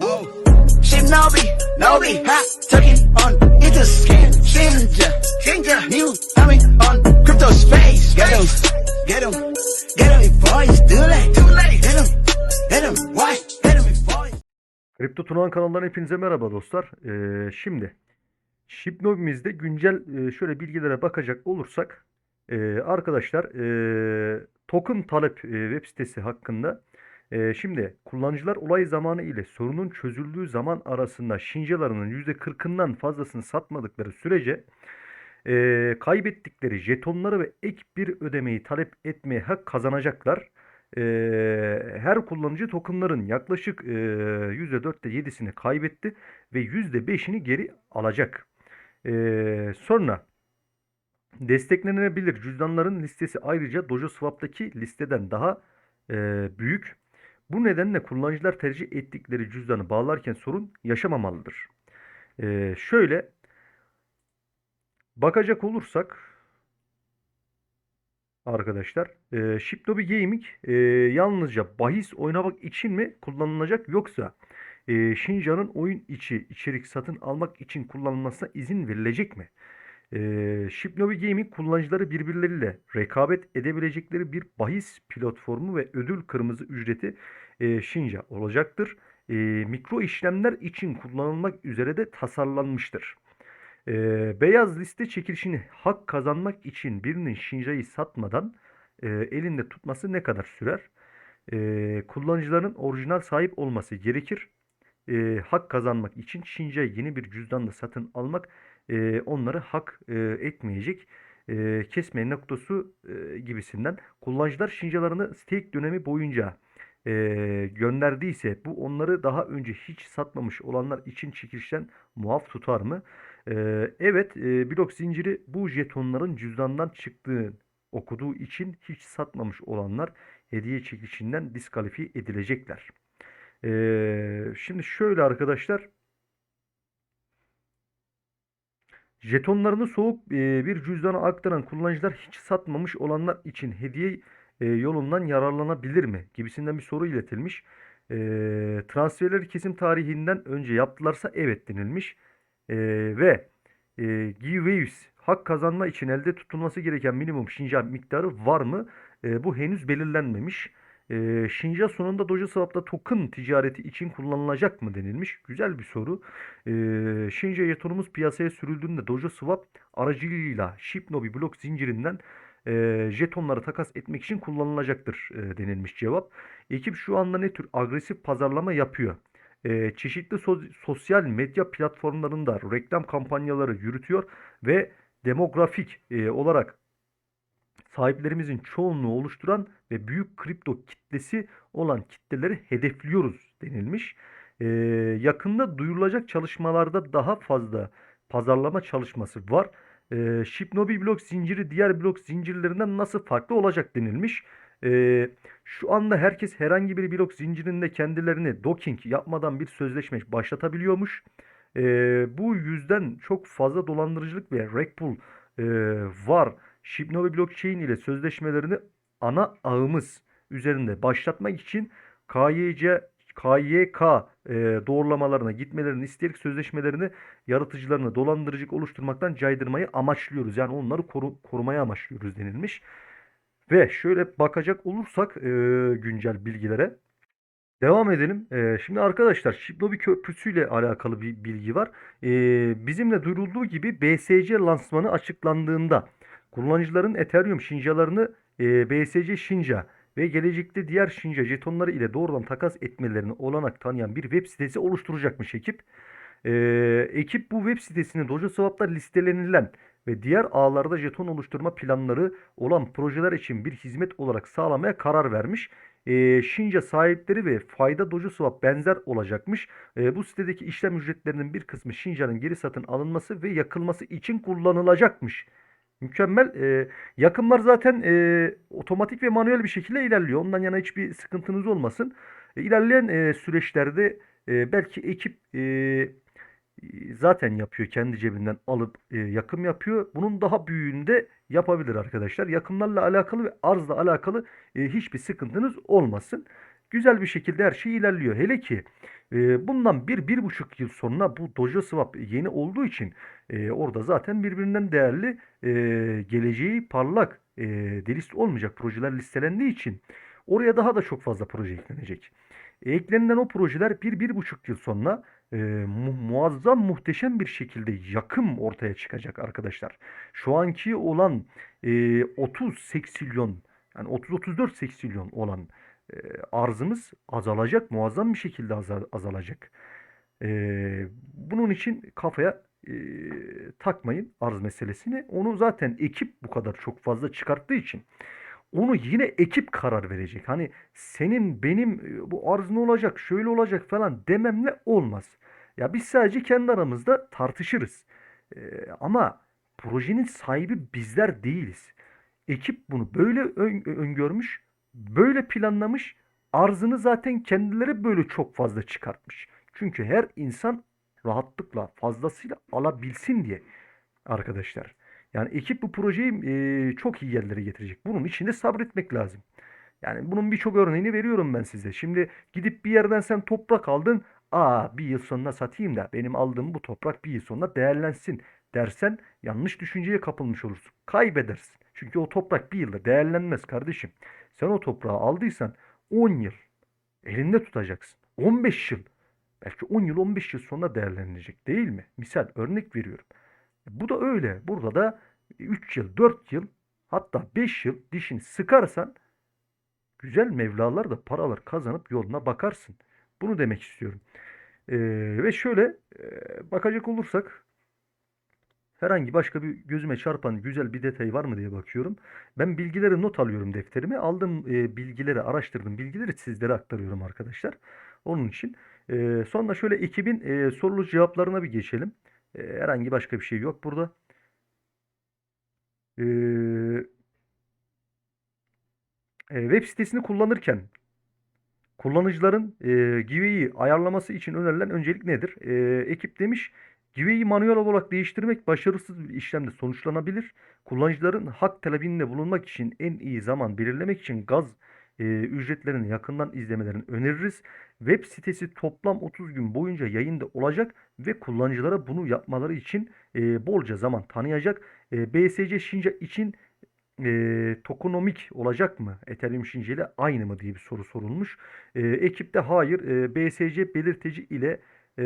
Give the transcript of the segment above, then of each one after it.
Oh, Shinobi, Nobi, ha, turkey on Interscan, Ginger, Ginger, new coming on crypto space. Get him, get him, get before it's too late, too late. Hit him, hit him, why? Him before it's Kripto Tunağan kanalından hepinize merhaba dostlar. Ee, şimdi Shipnobimizde güncel e, şöyle bilgilere bakacak olursak e, arkadaşlar e, token talep e, web sitesi hakkında e, şimdi kullanıcılar olay zamanı ile sorunun çözüldüğü zaman arasında şincalarının %40'ından fazlasını satmadıkları sürece e, kaybettikleri jetonları ve ek bir ödemeyi talep etmeye hak kazanacaklar. E, her kullanıcı tokenların yaklaşık e, %4'te 7'sini kaybetti ve %5'ini geri alacak. E, sonra desteklenebilir cüzdanların listesi ayrıca Dojo Swap'taki listeden daha e, büyük. Bu nedenle kullanıcılar tercih ettikleri cüzdanı bağlarken sorun yaşamamalıdır. E, şöyle bakacak olursak arkadaşlar e, Shipnobi Gaming e, yalnızca bahis oynamak için mi kullanılacak yoksa e, Shinja'nın oyun içi içerik satın almak için kullanılmasına izin verilecek mi? E, Shipnobi Gaming kullanıcıları birbirleriyle rekabet edebilecekleri bir bahis platformu ve ödül kırmızı ücreti e, Shinja olacaktır. E, mikro işlemler için kullanılmak üzere de tasarlanmıştır. Ee, beyaz liste çekilişini hak kazanmak için birinin Shinja'yı satmadan e, elinde tutması ne kadar sürer? Ee, kullanıcıların orijinal sahip olması gerekir. Ee, hak kazanmak için Shinja'yı yeni bir cüzdanla satın almak e, onları hak e, etmeyecek. E, kesme noktası e, gibisinden kullanıcılar Shinja'larını stake dönemi boyunca e, gönderdiyse bu onları daha önce hiç satmamış olanlar için çekilişten muaf tutar mı? Ee, evet, e, blok zinciri bu jetonların cüzdandan çıktığı okuduğu için hiç satmamış olanlar hediye çekilişinden diskalifiye edilecekler. Ee, şimdi şöyle arkadaşlar, jetonlarını soğuk e, bir cüzdana aktaran kullanıcılar hiç satmamış olanlar için hediye e, yolundan yararlanabilir mi? gibisinden bir soru iletilmiş. E, transferleri kesim tarihinden önce yaptılarsa evet denilmiş. Ve giveaways hak kazanma için elde tutulması gereken minimum şinja miktarı var mı? Bu henüz belirlenmemiş. E, şinja sonunda Dojo Swap'ta token ticareti için kullanılacak mı denilmiş. Güzel bir soru. E, şinja jetonumuz piyasaya sürüldüğünde Dojo Swap aracılığıyla Shipnobi blok zincirinden e, jetonları takas etmek için kullanılacaktır e, denilmiş cevap. Ekip şu anda ne tür agresif pazarlama yapıyor? e, çeşitli so- sosyal medya platformlarında reklam kampanyaları yürütüyor ve demografik e, olarak sahiplerimizin çoğunluğu oluşturan ve büyük kripto kitlesi olan kitleleri hedefliyoruz denilmiş. E, yakında duyurulacak çalışmalarda daha fazla pazarlama çalışması var. E, Shipnobi blok zinciri diğer blok zincirlerinden nasıl farklı olacak denilmiş. E, şu anda herkes herhangi bir blok zincirinde kendilerini docking yapmadan bir sözleşme başlatabiliyormuş. Ee, bu yüzden çok fazla dolandırıcılık ve rug pull e, var. Shibnobi blockchain ile sözleşmelerini ana ağımız üzerinde başlatmak için KYC KYK e, doğrulamalarına gitmelerini isteyerek sözleşmelerini yaratıcılarını dolandırıcılık oluşturmaktan caydırmayı amaçlıyoruz. Yani onları koru, korumaya amaçlıyoruz denilmiş. Ve şöyle bakacak olursak e, güncel bilgilere devam edelim. E, şimdi arkadaşlar Shibnobi Köprüsü ile alakalı bir bilgi var. E, bizimle duyurulduğu gibi BSC lansmanı açıklandığında kullanıcıların Ethereum şincalarını e, BSC şinca ve gelecekte diğer şinca jetonları ile doğrudan takas etmelerini olanak tanıyan bir web sitesi oluşturacakmış ekip. E, ekip bu web sitesini Dojo Swap'ta listelenilen ve diğer ağlarda jeton oluşturma planları olan projeler için bir hizmet olarak sağlamaya karar vermiş. E, Shinja sahipleri ve fayda Dojo Swap benzer olacakmış. E, bu sitedeki işlem ücretlerinin bir kısmı Shinja'nın geri satın alınması ve yakılması için kullanılacakmış. Mükemmel. E, yakımlar zaten e, otomatik ve manuel bir şekilde ilerliyor. Ondan yana hiçbir sıkıntınız olmasın. E, ilerleyen e, süreçlerde e, belki ekip e, zaten yapıyor. Kendi cebinden alıp e, yakım yapıyor. Bunun daha büyüğünü de yapabilir arkadaşlar. Yakımlarla alakalı ve arzla alakalı e, hiçbir sıkıntınız olmasın. Güzel bir şekilde her şey ilerliyor. Hele ki Bundan bir, bir buçuk yıl sonra bu Dojo Swap yeni olduğu için e, orada zaten birbirinden değerli e, geleceği parlak e, delist olmayacak projeler listelendiği için oraya daha da çok fazla proje eklenecek. E, eklenilen o projeler bir, bir buçuk yıl sonra e, mu- muazzam muhteşem bir şekilde yakım ortaya çıkacak arkadaşlar. Şu anki olan e, 30 seksilyon yani 30-34 seksilyon olan arzımız azalacak, muazzam bir şekilde aza- azalacak. Bunun için kafaya takmayın arz meselesini. Onu zaten ekip bu kadar çok fazla çıkarttığı için onu yine ekip karar verecek. Hani senin benim bu arz ne olacak, şöyle olacak falan dememle olmaz. Ya biz sadece kendi aramızda tartışırız. Ama projenin sahibi bizler değiliz. Ekip bunu böyle ön- öngörmüş, böyle planlamış, arzını zaten kendileri böyle çok fazla çıkartmış. Çünkü her insan rahatlıkla fazlasıyla alabilsin diye arkadaşlar. Yani ekip bu projeyi e, çok iyi yerlere getirecek. Bunun için de sabretmek lazım. Yani bunun birçok örneğini veriyorum ben size. Şimdi gidip bir yerden sen toprak aldın. Aa bir yıl sonra satayım da benim aldığım bu toprak bir yıl sonra değerlensin dersen yanlış düşünceye kapılmış olursun. Kaybedersin. Çünkü o toprak bir yılda değerlenmez kardeşim. Sen o toprağı aldıysan 10 yıl elinde tutacaksın. 15 yıl. Belki 10 yıl 15 yıl sonra değerlenilecek değil mi? Misal örnek veriyorum. Bu da öyle. Burada da 3 yıl, 4 yıl hatta 5 yıl dişini sıkarsan güzel mevlalar da paralar kazanıp yoluna bakarsın. Bunu demek istiyorum. Ee, ve şöyle e, bakacak olursak herhangi başka bir gözüme çarpan güzel bir detay var mı diye bakıyorum. Ben bilgileri not alıyorum defterime. Aldığım e, bilgileri, araştırdığım bilgileri sizlere aktarıyorum arkadaşlar. Onun için. E, sonra şöyle ekibin e, sorulu cevaplarına bir geçelim. E, herhangi başka bir şey yok burada. E, e, web sitesini kullanırken kullanıcıların e, give'yi ayarlaması için önerilen öncelik nedir? E, ekip demiş give'yi manuel olarak değiştirmek başarısız bir işlemde sonuçlanabilir. Kullanıcıların hak talebinde bulunmak için en iyi zaman belirlemek için gaz e, ücretlerini yakından izlemelerini öneririz. Web sitesi toplam 30 gün boyunca yayında olacak ve kullanıcılara bunu yapmaları için e, bolca zaman tanıyacak. E, BSC Şinca için e, tokenomik olacak mı? Ethereum Şinca ile aynı mı diye bir soru sorulmuş. E, ekipte hayır e, BSC belirteci ile e,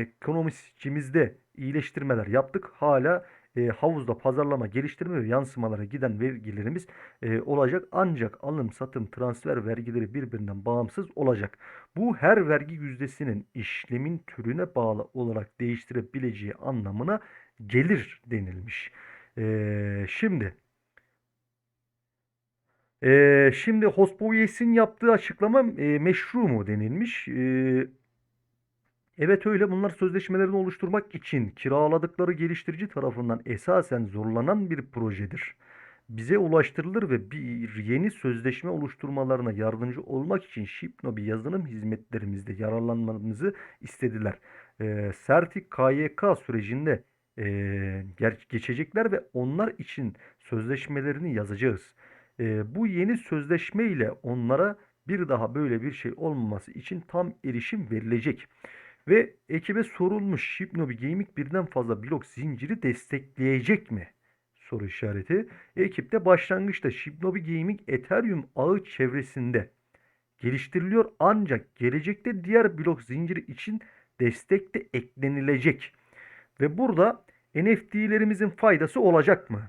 ekonomistimizde iyileştirmeler yaptık. Hala e, havuzda pazarlama, geliştirme ve yansımalara giden vergilerimiz e, olacak. Ancak alım, satım, transfer vergileri birbirinden bağımsız olacak. Bu her vergi yüzdesinin işlemin türüne bağlı olarak değiştirebileceği anlamına gelir denilmiş. E, şimdi e, şimdi Hospoyes'in yaptığı açıklama e, meşru mu denilmiş. E, Evet öyle bunlar sözleşmelerini oluşturmak için kiraladıkları geliştirici tarafından esasen zorlanan bir projedir. Bize ulaştırılır ve bir yeni sözleşme oluşturmalarına yardımcı olmak için Shipnobi yazılım hizmetlerimizde yararlanmamızı istediler. Ee, Sertik KYK sürecinde e, geçecekler ve onlar için sözleşmelerini yazacağız. Ee, bu yeni sözleşme ile onlara bir daha böyle bir şey olmaması için tam erişim verilecek. Ve ekibe sorulmuş Shibnobi Gaming birden fazla blok zinciri destekleyecek mi? Soru işareti. Ekipte başlangıçta Shibnobi Gaming Ethereum ağı çevresinde geliştiriliyor ancak gelecekte diğer blok zinciri için destek de eklenilecek. Ve burada NFT'lerimizin faydası olacak mı?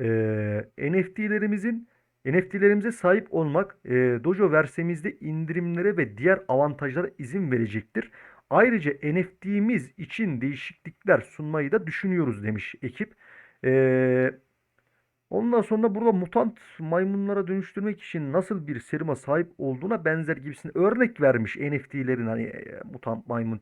Ee, NFT'lerimizin NFT'lerimize sahip olmak e, Dojo versemizde indirimlere ve diğer avantajlara izin verecektir. Ayrıca NFT'miz için değişiklikler sunmayı da düşünüyoruz demiş ekip. Ee, ondan sonra burada mutant maymunlara dönüştürmek için nasıl bir seruma sahip olduğuna benzer gibisine örnek vermiş NFT'lerin hani e, mutant maymun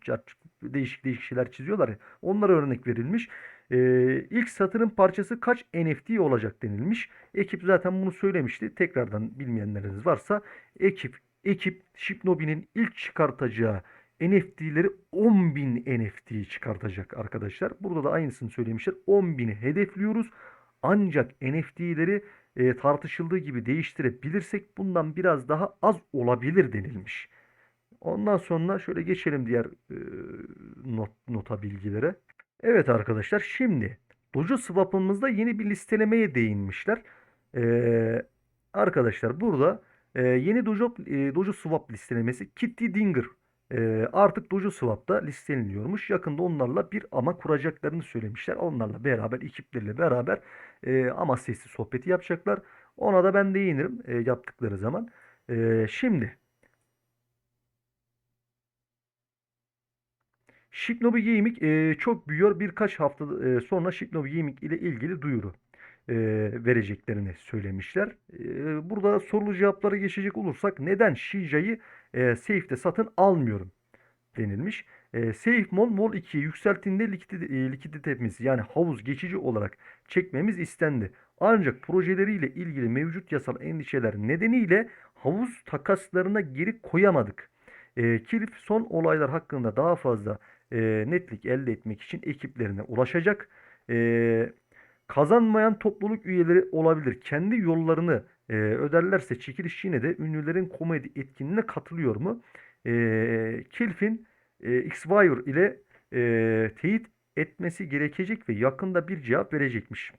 değişik değişik şeyler çiziyorlar. Onlara örnek verilmiş. Ee, ilk satırın parçası kaç NFT olacak denilmiş. Ekip zaten bunu söylemişti. Tekrardan bilmeyenleriniz varsa ekip ekip Shipnobi'nin ilk çıkartacağı NFT'leri 10.000 NFT çıkartacak arkadaşlar. Burada da aynısını söylemişler. 10.000'i hedefliyoruz. Ancak NFT'leri e, tartışıldığı gibi değiştirebilirsek bundan biraz daha az olabilir denilmiş. Ondan sonra şöyle geçelim diğer e, not, nota bilgilere. Evet arkadaşlar şimdi Dojo Swap'ımızda yeni bir listelemeye değinmişler. Ee, arkadaşlar burada e, yeni Dojo, e, Dojo Swap listelemesi Kitty Dinger e, artık Dojo Swap'ta listeleniyormuş. Yakında onlarla bir ama kuracaklarını söylemişler. Onlarla beraber ekipleriyle beraber e, ama sesli sohbeti yapacaklar. Ona da ben değinirim e, yaptıkları zaman. E, şimdi Shinobi Gaming e, çok büyüyor. Birkaç hafta e, sonra Shinobi Gaming ile ilgili duyuru e, vereceklerini söylemişler. E, burada sorulu cevaplara geçecek olursak neden Shinja'yı e, Safe'de satın almıyorum denilmiş. E, Safe Mall Mall 2'ye yükselttiğinde likidite, likiditemiz yani havuz geçici olarak çekmemiz istendi. Ancak projeleriyle ilgili mevcut yasal endişeler nedeniyle havuz takaslarına geri koyamadık. E, Kilif son olaylar hakkında daha fazla e, netlik elde etmek için ekiplerine ulaşacak. E, kazanmayan topluluk üyeleri olabilir. Kendi yollarını e, öderlerse çekiliş yine de ünlülerin komedi etkinliğine katılıyor mu? E, Kilf'in e, X-Wire ile e, teyit etmesi gerekecek ve yakında bir cevap verecekmiş.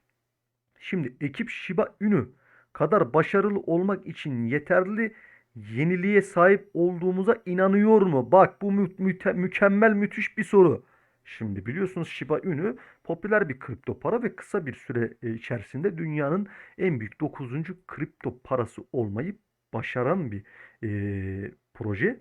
Şimdi ekip Shiba Inu kadar başarılı olmak için yeterli yeniliğe sahip olduğumuza inanıyor mu? Bak bu mü- müte- mükemmel müthiş bir soru. Şimdi biliyorsunuz Shiba Inu popüler bir kripto para ve kısa bir süre e, içerisinde dünyanın en büyük 9. kripto parası olmayı başaran bir e, proje.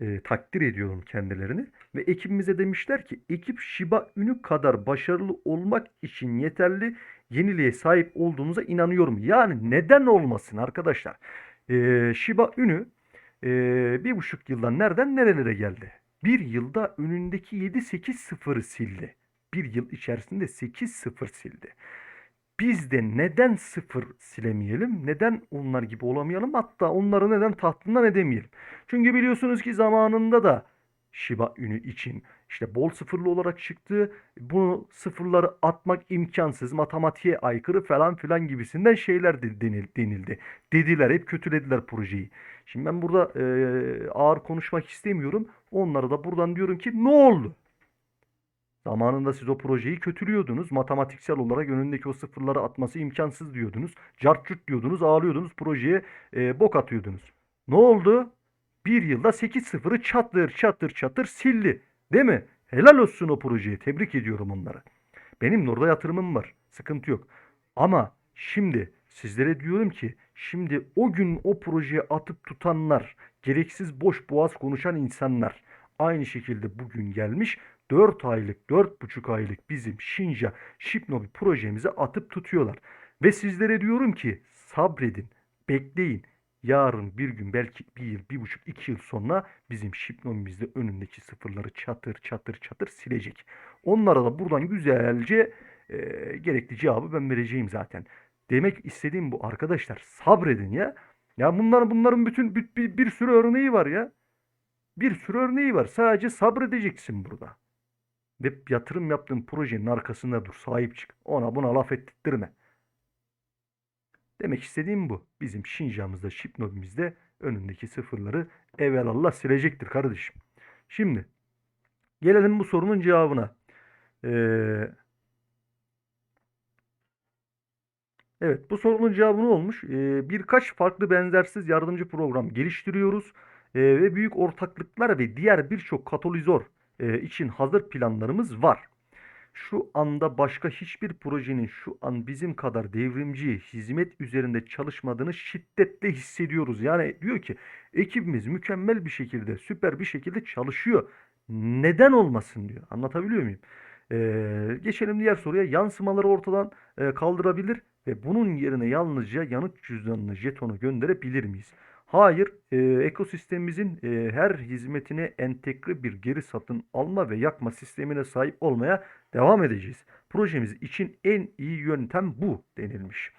E, takdir ediyorum kendilerini. Ve ekibimize demişler ki ekip Shiba Inu kadar başarılı olmak için yeterli yeniliğe sahip olduğumuza inanıyorum. Yani neden olmasın arkadaşlar? Ee, Shiba Inu ee, bir buçuk yıldan nereden nerelere geldi? Bir yılda önündeki 7-8 sıfırı sildi. Bir yıl içerisinde 8 sıfır sildi. Biz de neden sıfır silemeyelim? Neden onlar gibi olamayalım? Hatta onları neden tahtından edemeyelim? Çünkü biliyorsunuz ki zamanında da Shiba Inu için işte bol sıfırlı olarak çıktı. Bunu sıfırları atmak imkansız, matematiğe aykırı falan filan gibisinden şeyler de denil- denildi. Dediler, hep kötülediler projeyi. Şimdi ben burada e, ağır konuşmak istemiyorum. Onlara da buradan diyorum ki ne oldu? Zamanında siz o projeyi kötülüyordunuz. Matematiksel olarak önündeki o sıfırları atması imkansız diyordunuz. Cartçut diyordunuz, ağlıyordunuz. Projeye e, bok atıyordunuz. Ne oldu? Bir yılda 8 sıfırı çatır çatır çatır sildi. Değil mi? Helal olsun o projeye. Tebrik ediyorum onları. Benim orada yatırımım var. Sıkıntı yok. Ama şimdi sizlere diyorum ki şimdi o gün o projeye atıp tutanlar, gereksiz boş boğaz konuşan insanlar aynı şekilde bugün gelmiş 4 aylık, 4,5 aylık bizim Shinja Shipnobi projemize atıp tutuyorlar. Ve sizlere diyorum ki sabredin, bekleyin. Yarın bir gün belki bir yıl, bir buçuk, iki yıl sonra bizim Shipnobi'mizde önündeki sıfırları çatır çatır çatır silecek. Onlara da buradan güzelce e, gerekli cevabı ben vereceğim zaten. Demek istediğim bu arkadaşlar sabredin ya. Ya bunların bunların bütün bir, bir, bir sürü örneği var ya. Bir sürü örneği var. Sadece sabredeceksin burada. Ve yatırım yaptığın projenin arkasında dur. Sahip çık. Ona buna laf ettirme. Demek istediğim bu. Bizim Şinjan'ımızda, Şipnobimizde önündeki sıfırları evvelallah silecektir kardeşim. Şimdi gelelim bu sorunun cevabına. Ee, evet bu sorunun cevabı ne olmuş? Ee, birkaç farklı benzersiz yardımcı program geliştiriyoruz. Ee, ve büyük ortaklıklar ve diğer birçok katalizör e, için hazır planlarımız var. Şu anda başka hiçbir projenin şu an bizim kadar devrimci hizmet üzerinde çalışmadığını şiddetle hissediyoruz. Yani diyor ki ekibimiz mükemmel bir şekilde, süper bir şekilde çalışıyor. Neden olmasın diyor. Anlatabiliyor muyum? Ee, geçelim diğer soruya. Yansımaları ortadan e, kaldırabilir ve bunun yerine yalnızca yanıt cüzdanını, jetonu gönderebilir miyiz? Hayır, e, ekosistemimizin e, her hizmetine entegre bir geri satın alma ve yakma sistemine sahip olmaya devam edeceğiz. Projemiz için en iyi yöntem bu denilmiş.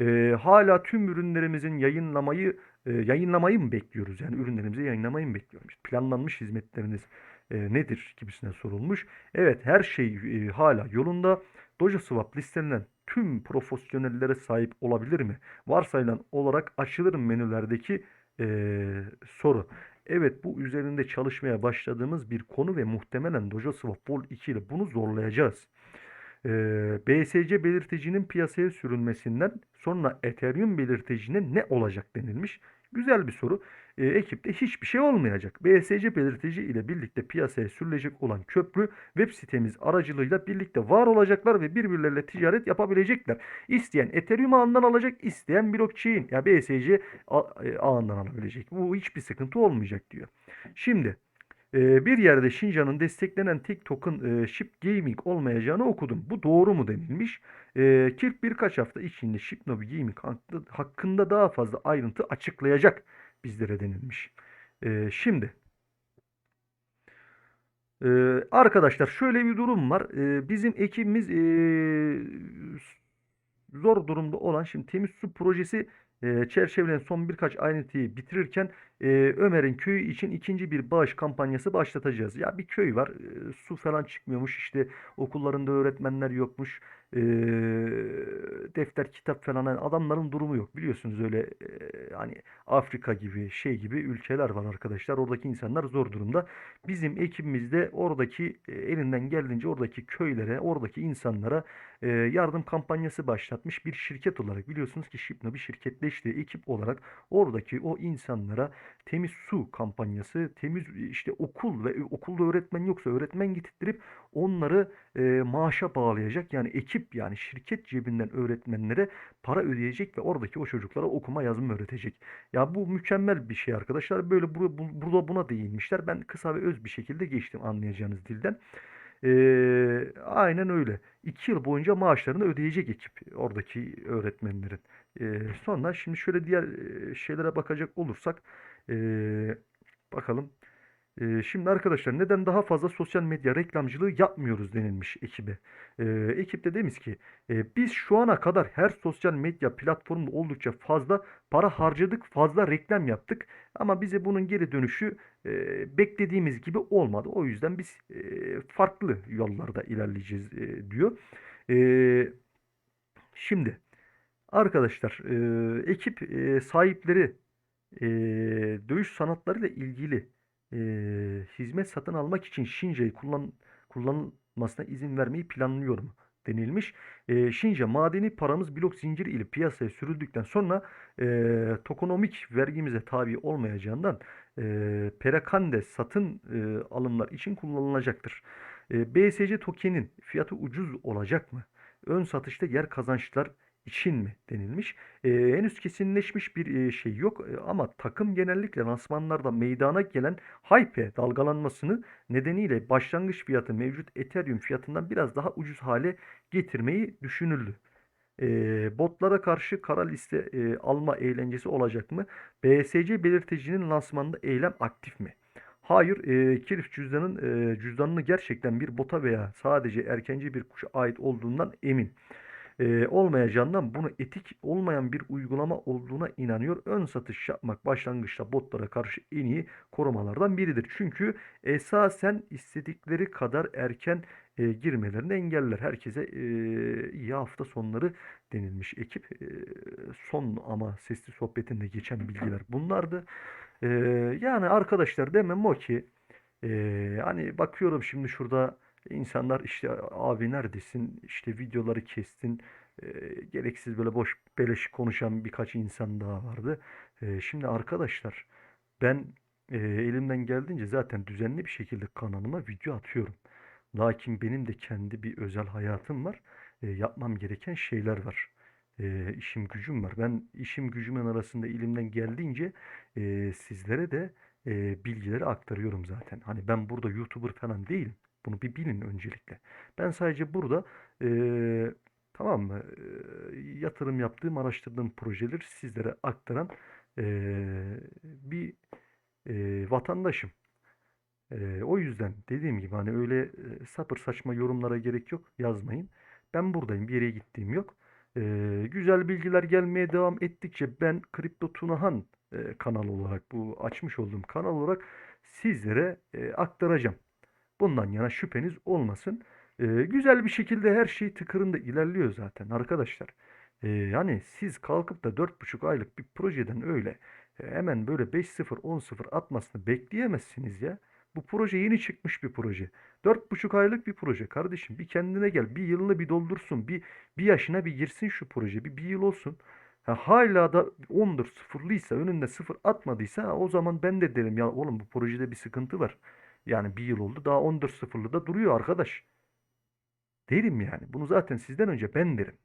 E, hala tüm ürünlerimizin yayınlamayı e, yayınlamayı mı bekliyoruz? Yani ürünlerimizi yayınlamayı mı bekliyoruz? Planlanmış hizmetleriniz e, nedir gibisine sorulmuş. Evet her şey e, hala yolunda. Dojo Swap listelenen tüm profesyonellere sahip olabilir mi? Varsayılan olarak açılır menülerdeki e, soru. Evet bu üzerinde çalışmaya başladığımız bir konu ve muhtemelen Dojo Swap Vol 2 ile bunu zorlayacağız. Ee, BSC belirticinin piyasaya sürülmesinden sonra Ethereum belirticine ne olacak denilmiş. Güzel bir soru. Ee, ekipte hiçbir şey olmayacak. BSC belirtici ile birlikte piyasaya sürülecek olan köprü web sitemiz aracılığıyla birlikte var olacaklar ve birbirleriyle ticaret yapabilecekler. İsteyen Ethereum ağından alacak, isteyen blockchain ya BSC a- e, ağından alabilecek. Bu hiçbir sıkıntı olmayacak diyor. Şimdi e, bir yerde Şincan'ın desteklenen tek token e, Ship Gaming olmayacağını okudum. Bu doğru mu denilmiş. E, Kirk birkaç hafta içinde Shipnobi Gaming hakkında, daha fazla ayrıntı açıklayacak bizlere denilmiş. E, şimdi e, arkadaşlar şöyle bir durum var. Bizim ekibimiz e, zor durumda olan şimdi temiz su projesi e, çerçevelen son birkaç ayrıntıyı bitirirken e, Ömer'in köyü için ikinci bir bağış kampanyası başlatacağız. Ya bir köy var, e, su falan çıkmıyormuş, işte okullarında öğretmenler yokmuş, e, defter, kitap falan. Yani adamların durumu yok. Biliyorsunuz öyle e, hani Afrika gibi şey gibi ülkeler var arkadaşlar. Oradaki insanlar zor durumda. Bizim ekibimiz de oradaki e, elinden geldiğince oradaki köylere, oradaki insanlara e, yardım kampanyası başlatmış bir şirket olarak. Biliyorsunuz ki Şipno bir şirketleşti. Ekip olarak oradaki o insanlara temiz su kampanyası, temiz işte okul ve okulda öğretmen yoksa öğretmen getirttirip onları e, maaşa bağlayacak. Yani ekip yani şirket cebinden öğretmenlere para ödeyecek ve oradaki o çocuklara okuma yazma öğretecek. Ya bu mükemmel bir şey arkadaşlar. Böyle bur- bu- burada buna değinmişler. Ben kısa ve öz bir şekilde geçtim anlayacağınız dilden. Ee, aynen öyle. İki yıl boyunca maaşlarını ödeyecek ekip oradaki öğretmenlerin. Ee, sonra şimdi şöyle diğer e, şeylere bakacak olursak ee, bakalım. Ee, şimdi arkadaşlar neden daha fazla sosyal medya reklamcılığı yapmıyoruz denilmiş ekibe. Ee, ekip de demiş ki e, biz şu ana kadar her sosyal medya platformunda oldukça fazla para harcadık, fazla reklam yaptık. Ama bize bunun geri dönüşü e, beklediğimiz gibi olmadı. O yüzden biz e, farklı yollarda ilerleyeceğiz e, diyor. E, şimdi arkadaşlar e, ekip e, sahipleri e, dövüş sanatlarıyla ilgili e, hizmet satın almak için Shinja'yı kullan, kullanılmasına izin vermeyi planlıyor mu denilmiş. E, Shinja madeni paramız blok zinciri ile piyasaya sürüldükten sonra e, tokonomik vergimize tabi olmayacağından e, perakende satın e, alımlar için kullanılacaktır. E, BSC tokenin fiyatı ucuz olacak mı? Ön satışta yer kazançlar için mi denilmiş. E, henüz kesinleşmiş bir e, şey yok E, ama takım genellikle lansmanlarda meydana gelen hype dalgalanmasını nedeniyle başlangıç fiyatı mevcut Ethereum fiyatından biraz daha ucuz hale getirmeyi düşünüldü. E, botlara karşı kara liste e, alma eğlencesi olacak mı? BSC belirticinin lansmanında eylem aktif mi? Hayır, e, Kirif cüzdanın e, cüzdanını gerçekten bir bota veya sadece erkenci bir kuşa ait olduğundan emin e, olmayacağından bunu etik olmayan bir uygulama olduğuna inanıyor. Ön satış yapmak başlangıçta botlara karşı en iyi korumalardan biridir. Çünkü esasen istedikleri kadar erken e, girmelerini engeller. Herkese e, iyi hafta sonları denilmiş ekip. E, son ama sesli sohbetinde geçen bilgiler bunlardı. E, yani arkadaşlar demem o ki e, hani bakıyorum şimdi şurada İnsanlar işte abi neredesin? İşte videoları kestin. Eee, gereksiz böyle boş beleş konuşan birkaç insan daha vardı. Eee, şimdi arkadaşlar ben eee, elimden geldiğince zaten düzenli bir şekilde kanalıma video atıyorum. Lakin benim de kendi bir özel hayatım var. Eee, yapmam gereken şeyler var. Eee, işim gücüm var. Ben işim gücümün arasında elimden geldiğince eee, sizlere de eee, bilgileri aktarıyorum zaten. Hani ben burada YouTuber falan değilim. Bunu bir bilin öncelikle. Ben sadece burada eee, tamam mı eee, yatırım yaptığım, araştırdığım projeleri sizlere aktaran eee, bir eee, vatandaşım. Eee, o yüzden dediğim gibi hani öyle eee, sapır saçma yorumlara gerek yok. Yazmayın. Ben buradayım. Bir yere gittiğim yok. Eee, güzel bilgiler gelmeye devam ettikçe ben Kripto Tunahan eee, kanal olarak bu açmış olduğum kanal olarak sizlere eee, aktaracağım. Bundan yana şüpheniz olmasın. Ee, güzel bir şekilde her şey tıkırında ilerliyor zaten arkadaşlar. Ee, yani siz kalkıp da 4,5 aylık bir projeden öyle E, Hemen böyle 5-0 10-0 atmasını bekleyemezsiniz ya. Bu proje yeni çıkmış bir proje. 4,5 aylık bir proje kardeşim. Bir kendine gel. Bir yılını bir doldursun. Bir, bir yaşına bir girsin şu proje. Bir, bir yıl olsun. Ha, hala da 10'dur sıfırlıysa önünde sıfır atmadıysa o zaman ben de derim ya oğlum bu projede bir sıkıntı var. Yani bir yıl oldu daha 14 sıfırlı da duruyor arkadaş. Derim yani. Bunu zaten sizden önce ben derim.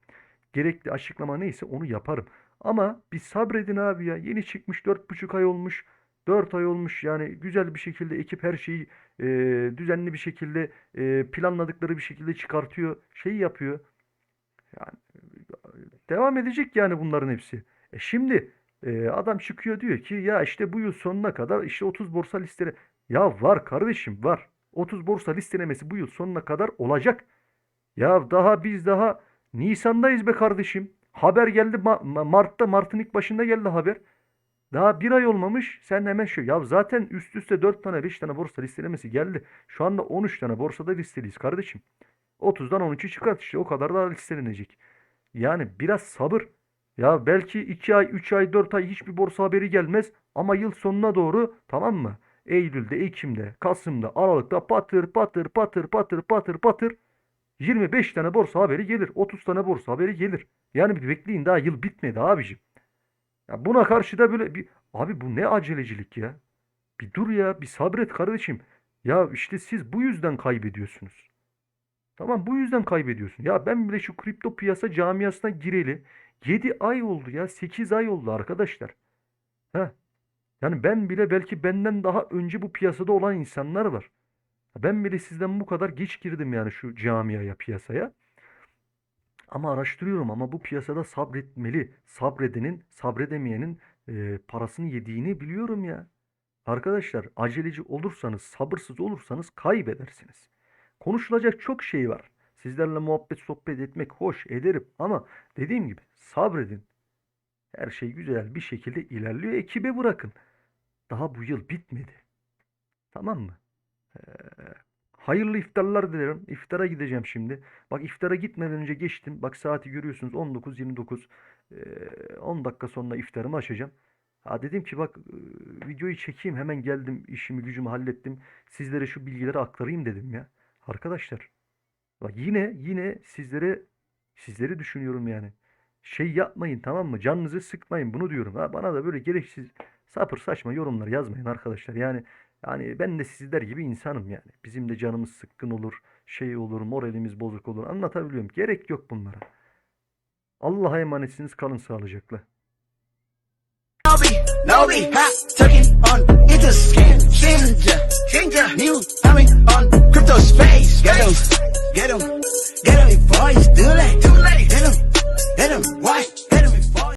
Gerekli açıklama neyse onu yaparım. Ama bir sabredin abi ya. Yeni çıkmış 4,5 ay olmuş. 4 ay olmuş yani güzel bir şekilde ekip her şeyi e, düzenli bir şekilde e, planladıkları bir şekilde çıkartıyor. Şey yapıyor. Yani devam edecek yani bunların hepsi. E şimdi e, adam çıkıyor diyor ki ya işte bu yıl sonuna kadar işte 30 borsa listele. Ya var kardeşim var. 30 borsa listelemesi bu yıl sonuna kadar olacak. Ya daha biz daha Nisan'dayız be kardeşim. Haber geldi Ma- Ma- Mart'ta Mart'ın ilk başında geldi haber. Daha bir ay olmamış sen hemen şu. Ya zaten üst üste 4 tane 5 tane borsa listelemesi geldi. Şu anda 13 tane borsada listeliyiz kardeşim. 30'dan 13'ü çıkart işte o kadar daha listelenecek. Yani biraz sabır. Ya belki 2 ay, 3 ay, 4 ay hiçbir borsa haberi gelmez ama yıl sonuna doğru tamam mı? Eylül'de, Ekim'de, Kasım'da, Aralık'ta patır patır patır patır patır patır 25 tane borsa haberi gelir. 30 tane borsa haberi gelir. Yani bir bekleyin daha yıl bitmedi abicim. Ya buna karşı da böyle bir abi bu ne acelecilik ya? Bir dur ya, bir sabret kardeşim. Ya işte siz bu yüzden kaybediyorsunuz. Tamam bu yüzden kaybediyorsun. Ya ben bile şu kripto piyasa camiasına gireli 7 ay oldu ya 8 ay oldu arkadaşlar. Ha. Yani ben bile belki benden daha önce bu piyasada olan insanlar var. Ben bile sizden bu kadar geç girdim yani şu camiaya piyasaya. Ama araştırıyorum ama bu piyasada sabretmeli. Sabredenin, sabredemeyenin e, parasını yediğini biliyorum ya. Arkadaşlar aceleci olursanız, sabırsız olursanız kaybedersiniz. Konuşulacak çok şey var. Sizlerle muhabbet sohbet etmek hoş ederim ama dediğim gibi sabredin. Her şey güzel bir şekilde ilerliyor. Ekibe bırakın. Daha bu yıl bitmedi. Tamam mı? Ee, hayırlı iftarlar dilerim. İftara gideceğim şimdi. Bak iftara gitmeden önce geçtim. Bak saati görüyorsunuz 19.29. Ee, 10 dakika sonra iftarımı açacağım. Ha dedim ki bak e, videoyu çekeyim hemen geldim işimi gücümü hallettim. Sizlere şu bilgileri aktarayım dedim ya. Arkadaşlar bak yine yine sizlere sizleri düşünüyorum yani. Şey yapmayın tamam mı? Canınızı sıkmayın bunu diyorum. Ha bana da böyle gereksiz Sapır saçma yorumlar yazmayın arkadaşlar. Yani yani ben de sizler gibi insanım yani. Bizim de canımız sıkkın olur, şey olur, moralimiz bozuk olur. Anlatabiliyorum. Gerek yok bunlara. Allah'a emanetsiniz kalın sağlıcakla. Get em, get em, watch.